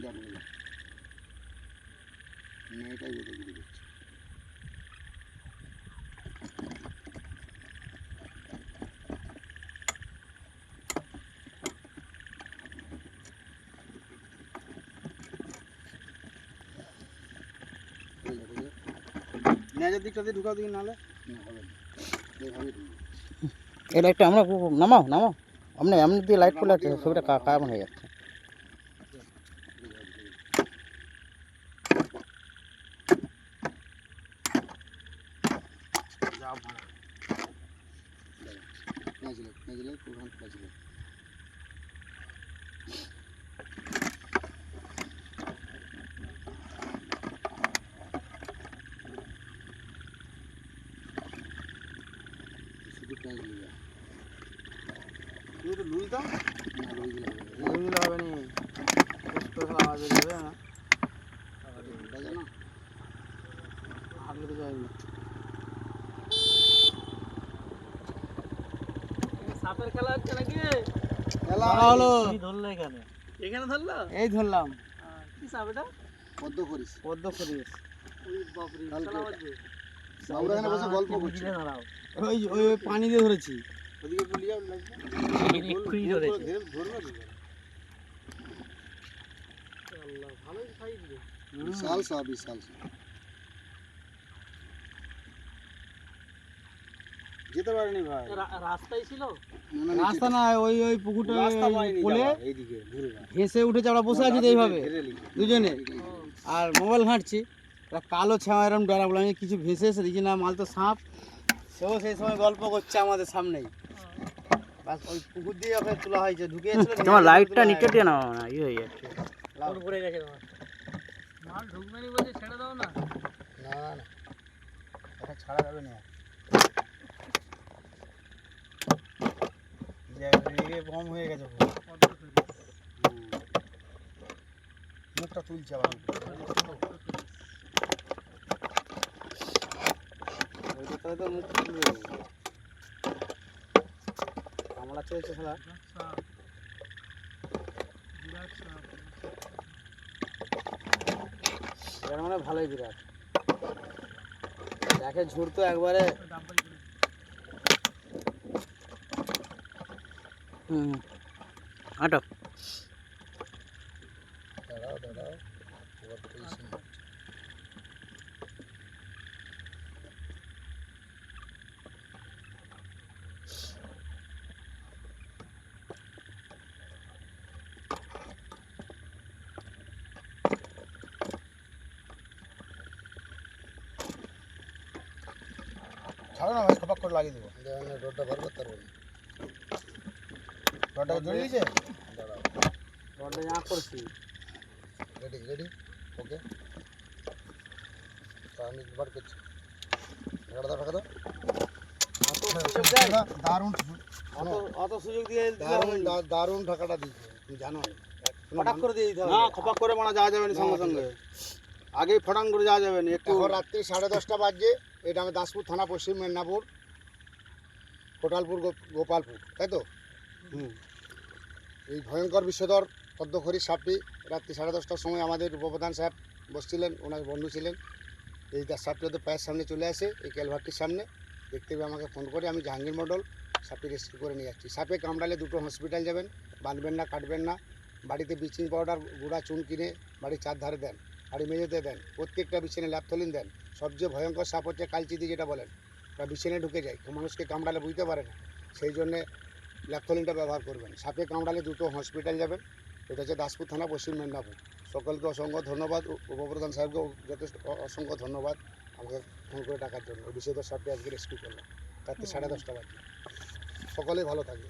বিরাট গেল মেয়েটাই বেঁধে গুলি করছে ন্যাজের দিকটা দিয়ে ঢুকাও দিকে নাহলে না হবে না এইভাবে ঢুকবে এই লাইটটা আমরা নামাও নামাও আপনি এমনি দিয়ে লাইট করলে ছবিটা কামন হয়ে যাচ্ছে নাচলে নাচলে প্রধান নাচলে শুধু নাচলে যা তুমি তো লুই দাও না রয়ে গেলে হবে না। লুই দিলে হবে নি স্পেশাল আওয়াজ হয়ে যাবে না বাজে না হাঁটলে তো যায়নি সাপের খেলা হচ্ছে নাকি? খেলা হলো। ধরলো এখানে? এখানে ধরলো? এই ধরলাম। কি সাপ এটা? পদ্ম করিস পদ্ম করিস আমরা এখানে বসে গল্প করছি। ওই পানি দিয়ে ধরেছি। ওদিকে লাগবে। আল্লাহ ভালোই বিশাল সাপ বিশাল সাপ। যেতে পারেনি ভাই। রাস্তায় ছিল? রাস্তা না ওই ওই পুকুরটা কোলে ভেসে উঠেছে আমরা বসে আছি তো এইভাবে দুজনে। আর মোবাইল ঘাঁটছি একটা কালো ছাওয়া এরকম ডরা বলে আমি কিছু ভেসে এসে দেখি না মাল তো সাপ। সেও সেই সময় গল্প করছে আমাদের সামনেই। বাস ওই পুকুর দিয়ে ওকে তোলা হয়েছে ঢুকে তোমার লাইটটা নিচে দিয়ে নাও না ইয়ে হয়ে যাচ্ছে। পড়ে গেছে তোমার। মাল ঢুকবে নি বলছে ছেড়ে দাও না। না না না। এটা ছাড়া যাবে না। রেগে বম হয়ে গেছে মুখটা তুলছে কামড়া চলছে মানে ভালোই বিরাট। দেখে ঝুড় তো একবারে হুম আটক দাঁড়াও দাঁড়াও এবার পজিশন ছাড়ো না ভাই খপাক করে লাগিয়ে দেবো দেখেন রোডটা বার করতে পারব না রডটা জড়িয়ে দিয়েছে রডটা যা করছি। Ready ready? ওকে। আমি বার করছি। ঢাকা দাও ঢাকা দাও। অত সুযোগ দেয় দারুণ অত সুযোগ দিয়ে হবে। দারুণ ঢাকাটা দিয়েছে তুমি জানো। ফটাক করে দিয়ে দিতে হবে। না খপাক করে মারা যাওয়া যাবে না সঙ্গে সঙ্গে। আগে ফটাং করে যাওয়া যাবে না একটু রাত্রি সাড়ে দশটা বাজছে। এটা আমি দাসপুর থানা পশ্চিম মেদিনীপুর। কোটালপুর গোপালপুর তাই তো? হুম। এই ভয়ঙ্কর বিষধর পদ্মখড়ি সাপটি রাত্রি সাড়ে দশটার সময় আমাদের উপপ্রধান সাহেব বসছিলেন, ওনার বন্ধু ছিলেন। এই সাপটি ওদের পায়ের সামনে চলে আসে, এই ক্যালভারটির সামনে। দেখতে পেয়ে আমাকে ফোন করে, আমি জাহাঙ্গীর মণ্ডল, সাপটি রেস্কিউ করে নিয়ে যাচ্ছি। সাপে কামড়ালে দুটো হসপিটাল যাবেন, বাঁধবেন না, কাটবেন না। বাড়িতে ব্লিচিং পাউডার, গুঁড়া, চুন কিনে বাড়ির চারধারে দেন বাড়ি মেঝেতে দেন, প্রত্যেকটা বিছানে ল্যাপথলিন দেন। সবচেয়ে ভয়ঙ্কর সাপ হচ্ছে কালচিদি যেটা বলেন। ওটা বিছানে ঢুকে যায় মানুষকে কামড়ালে বুঝতে পারে না। সেই জন্যে ল্যাপথলিনটা ব্যবহার করবেন। সাপে কামড়ালে দুটো হসপিটাল যাবেন। এটা হচ্ছে দাসপুর থানা, পশ্চিম মেদিনীপুর। সকলকে অসংখ্য ধন্যবাদ। উপপ্রধান সাহেবকেও যথেষ্ট অসংখ্য ধন্যবাদ আমাকে ফোন করে ডাকার জন্য। বিশেষ সাপটি আজকে রেস্কিউ করলাম রাত্রি সাড়ে দশটা বাজে সকলেই ভালো থাকবে